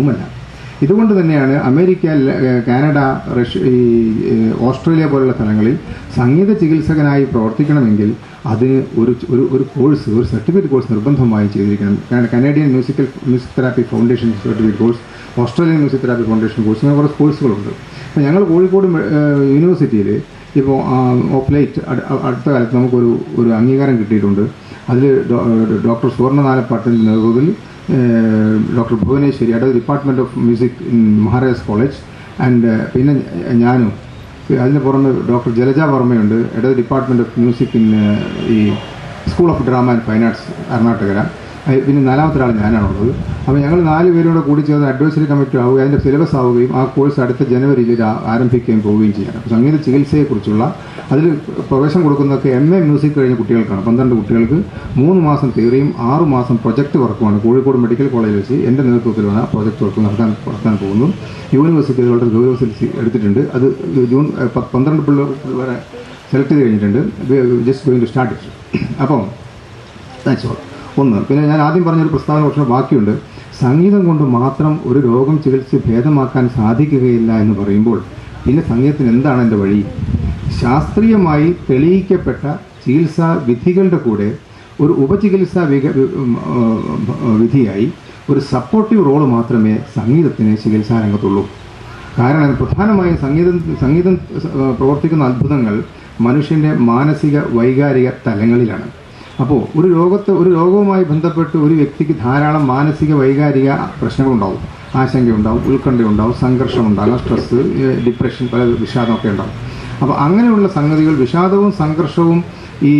സാധ്യവുമല്ല ഇതുകൊണ്ട് തന്നെയാണ് America Canada Russia ഈ ഓസ്ട്രേലിയ പോലുള്ള സ്ഥലങ്ങളിൽ സംഗീത ചികിത്സകനായി പ്രവർത്തിക്കണമെങ്കിൽ അതിന് ഒരു ഒരു ഒരു കോഴ്സ് ഒരു സർട്ടിഫിക്കറ്റ് കോഴ്സ് നിർബന്ധമായി ചെയ്തിരിക്കണം. കാരണം Canadian musical music therapy foundation certificate course Australian music therapy foundation course അങ്ങനെ കുറച്ച് കോഴ്സുകളുണ്ട്. അപ്പോൾ ഞങ്ങൾ കോഴിക്കോട് യൂണിവേഴ്സിറ്റിയിൽ ഇപ്പോൾ ഓപ്ലേറ്റ് അടുത്ത കാലത്ത് നമുക്കൊരു ഒരു അംഗീകാരം കിട്ടിയിട്ടുണ്ട്. അതിൽ ഡോക്ടർ സുവർണ നാലപ്പാട്ടിന്റെ നേതൃത്വത്തിൽ ഡോക്ടർ ഭുവനേശ്വരി അതായത് department of music in Maharajas college and പിന്നെ ഞാനും അതിന് പുറമെ ഡോക്ടർ ജലജ വർമ്മയുണ്ട്. ഇടത് ഡിപ്പാർട്ട്മെന്റ് ഓഫ് മ്യൂസിക് ഇൻ ഈ school of drama and fine arts കർണാടകര പിന്നെ നാലാമത്തെ ഒരാൾ ഞാനാണുള്ളത്. അപ്പോൾ ഞങ്ങൾ നാല് പേരോട് കൂടി ചേർന്ന് അഡ്വൈസറി കമ്മിറ്റി ആവുകയും അതിന്റെ സിലബസ് ആവുകയും ആ കോഴ്സ് അടുത്ത ജനുവരിയിൽ ആരംഭിക്കുകയും പോവുകയും ചെയ്യണം. അപ്പോൾ സംഗീത ചികിത്സയെക്കുറിച്ചുള്ള അതിൽ പ്രവേശനം കൊടുക്കുന്നതൊക്കെ എം എ മ്യൂസിക് കഴിഞ്ഞ കുട്ടികൾക്കാണ്. പന്ത്രണ്ട് കുട്ടികൾക്ക് മൂന്ന് മാസം തിയറിയും ആറ് മാസം പ്രൊജക്ട് വർക്കുമാണ് കോഴിക്കോട് മെഡിക്കൽ കോളേജിൽ വെച്ച് എന്റെ നേതൃത്വത്തിലാണ് ആ പ്രൊജക്ട് വർക്ക് നടത്താൻ നടത്താൻ പോകുന്നു. യൂണിവേഴ്സിറ്റി ഗൗരവ ഗൗരവത്തിൽ എടുത്തിട്ടുണ്ട്. അത് ജൂൺ പന്ത്രണ്ട് പിള്ളേർ വരെ സെലക്ട് ചെയ്ത് കഴിഞ്ഞിട്ടുണ്ട്. ജസ്റ്റ് ഗോയിങ് ടു സ്റ്റാർട്ട് അപ്പം താങ്ക്സ് ഓൾ ഒന്ന് പിന്നെ ഞാൻ ആദ്യം പറഞ്ഞൊരു പ്രസ്താവന പക്ഷേ ബാക്കിയുണ്ട്. സംഗീതം കൊണ്ട് മാത്രം ഒരു രോഗം ചികിത്സിച്ച് ഭേദമാക്കാൻ സാധിക്കുകയില്ല എന്ന് പറയുമ്പോൾ പിന്നെ സംഗീതത്തിന് എന്താണ് എന്റെ വഴി? ശാസ്ത്രീയമായി തെളിയിക്കപ്പെട്ട ചികിത്സാ വിധികളുടെ കൂടെ ഒരു ഉപചികിത്സാ വിക വിധിയായി ഒരു സപ്പോർട്ടീവ് റോൾ മാത്രമേ സംഗീതത്തിന് ചികിത്സാ രംഗത്തുള്ളൂ കാരണം പ്രധാനമായും സംഗീതം സംഗീതം പ്രവർത്തിക്കുന്ന അത്ഭുതങ്ങൾ മനുഷ്യന്റെ മാനസിക വൈകാരിക തലങ്ങളിലാണ്. അപ്പോൾ ഒരു രോഗത്തെ ഒരു രോഗവുമായി ബന്ധപ്പെട്ട് ഒരു വ്യക്തിക്ക് ധാരാളം മാനസിക വൈകാരിക പ്രശ്നങ്ങളുണ്ടാവും. ആശങ്കയുണ്ടാവും ഉത്കണ്ഠയുണ്ടാവും സംഘർഷമുണ്ടാകാം സ്ട്രെസ്സ് ഡിപ്രഷൻ പല വിഷാദമൊക്കെ ഉണ്ടാവും. അപ്പോൾ അങ്ങനെയുള്ള സംഗതികൾ വിഷാദവും സംഘർഷവും ഈ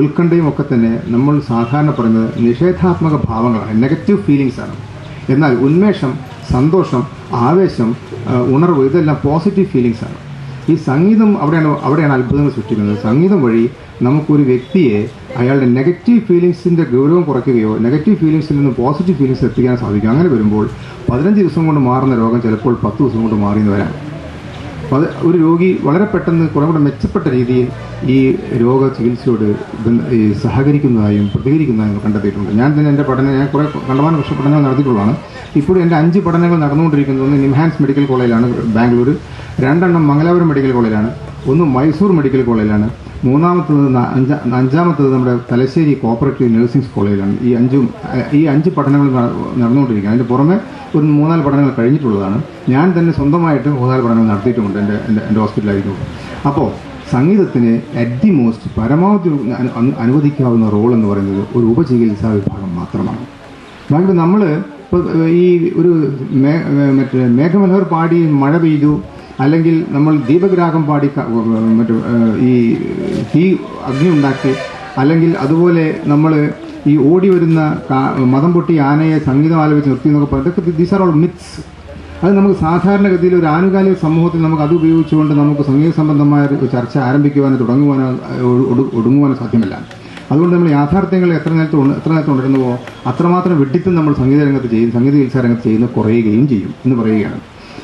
ഉത്കണ്ഠയും ഒക്കെ തന്നെ നമ്മൾ സാധാരണ പറയുന്നത് നിഷേധാത്മക ഭാവങ്ങളാണ് നെഗറ്റീവ് ഫീലിങ്സ് ആണ്. എന്നാൽ ഉന്മേഷം സന്തോഷം ആവേശം ഉണർവ് ഇതെല്ലാം പോസിറ്റീവ് ഫീലിങ്സ് ആണ്. ഈ സംഗീതം അവിടെയാണ് അവിടെയാണ് അത്ഭുതങ്ങൾ സൃഷ്ടിക്കുന്നത്. സംഗീതം വഴി നമുക്കൊരു വ്യക്തിയെ അയാളുടെ നെഗറ്റീവ് ഫീലിങ്സിന്റെ ഗൗരവം കുറയ്ക്കുകയോ നെഗറ്റീവ് ഫീലിങ്സിൽ നിന്ന് പോസിറ്റീവ് ഫീലിങ്സ് എത്തിക്കാൻ സാധിക്കും. അങ്ങനെ വരുമ്പോൾ പതിനഞ്ച് ദിവസം കൊണ്ട് മാറുന്ന രോഗം ചിലപ്പോൾ പത്ത് ദിവസം കൊണ്ട് മാറിയെന്ന് വരാം. അത് ഒരു രോഗി വളരെ പെട്ടെന്ന് കുറേ കൂടെ മെച്ചപ്പെട്ട രീതിയിൽ ഈ രോഗ ചികിത്സയോട് സഹകരിക്കുന്നതായും പ്രതികരിക്കുന്നതായും കണ്ടെത്തിയിട്ടുണ്ട്. ഞാൻ തന്നെ എന്റെ പഠനം ഞാൻ കുറേ കണ്ടമാനം വർഷ പഠനങ്ങൾ നടത്തിയിട്ടുള്ളതാണ്. ഇപ്പോഴും എന്റെ അഞ്ച് പഠനങ്ങൾ നടന്നുകൊണ്ടിരിക്കുന്നത് നിംഹാൻസ് മെഡിക്കൽ കോളേജിലാണ് ബാംഗ്ലൂർ രണ്ടെണ്ണം മംഗലാപുരം മെഡിക്കൽ കോളേജിലാണ്. ഒന്ന് മൈസൂർ മെഡിക്കൽ കോളേജിലാണ്. മൂന്നാമത്തത് അഞ്ചാമത്തത് നമ്മുടെ തലശ്ശേരി കോപ്പറേറ്റീവ് നഴ്സിംഗ് കോളേജിലാണ്. ഈ അഞ്ചും ഈ അഞ്ച് പഠനങ്ങൾ നട- നടന്നുകൊണ്ടിരിക്കുകയാണ്. അതിന്റെ പുറമെ ഒരു മൂന്നാൽ പഠനങ്ങൾ കഴിഞ്ഞിട്ടുള്ളതാണ്. ഞാൻ തന്നെ സ്വന്തമായിട്ട് മൂന്നാൽ പഠനങ്ങൾ നടത്തിയിട്ടുമുണ്ട്. എന്റെ എന്റെ എന്റെ ഹോസ്പിറ്റലായിരിക്കും അപ്പോൾ സംഗീതത്തിന് അറ്റ് മോസ്റ്റ് പരമാവധി അനു- അനു- അനുവദിക്കാവുന്ന റോൾ എന്ന് പറയുന്നത് ഒരു ഉപചികിത്സാ വിഭാഗം മാത്രമാണ്. ബാക്കി നമ്മൾ ഇപ്പോൾ ഈ ഒരു മേ മറ്റേ മേഘമൽഹർ പാടി മഴ പെയ്തു. അല്ലെങ്കിൽ നമ്മൾ ദീപഗ്രാഹം പാടി മറ്റു ഈ തീ അഗ്നി ഉണ്ടാക്കി അല്ലെങ്കിൽ അതുപോലെ നമ്മൾ ഈ ഓടി വരുന്ന മതം പൊട്ടി ആനയെ സംഗീതം ആലോചിച്ച് നിർത്തി എന്നൊക്കെ പറയും ഇതൊക്കെ ദീസ് ആർ ഓൾ മിത്സ് അത് നമുക്ക് സാധാരണഗതിയിൽ ഒരു ആനുകാലിക സമൂഹത്തിൽ നമുക്ക് അത് ഉപയോഗിച്ചുകൊണ്ട് നമുക്ക് സംഗീത സംബന്ധമായ ഒരു ചർച്ച ആരംഭിക്കുവാനോ തുടങ്ങുവാനോ ഒടുങ്ങുവാനോ സാധ്യമല്ല. അതുകൊണ്ട് നമ്മൾ യാഥാർത്ഥ്യങ്ങൾ എത്ര നേരത്തെ എത്ര നേരത്തെ ഉണരുന്നുവോ അത്രമാത്രം വെട്ടിത്തം നമ്മൾ സംഗീത രംഗത്ത് ചെയ്യും സംഗീത ചികിത്സാ രംഗത്ത് ചെയ്യുന്ന കുറയുകയും ചെയ്യും എന്ന് പറയുകയാണ്.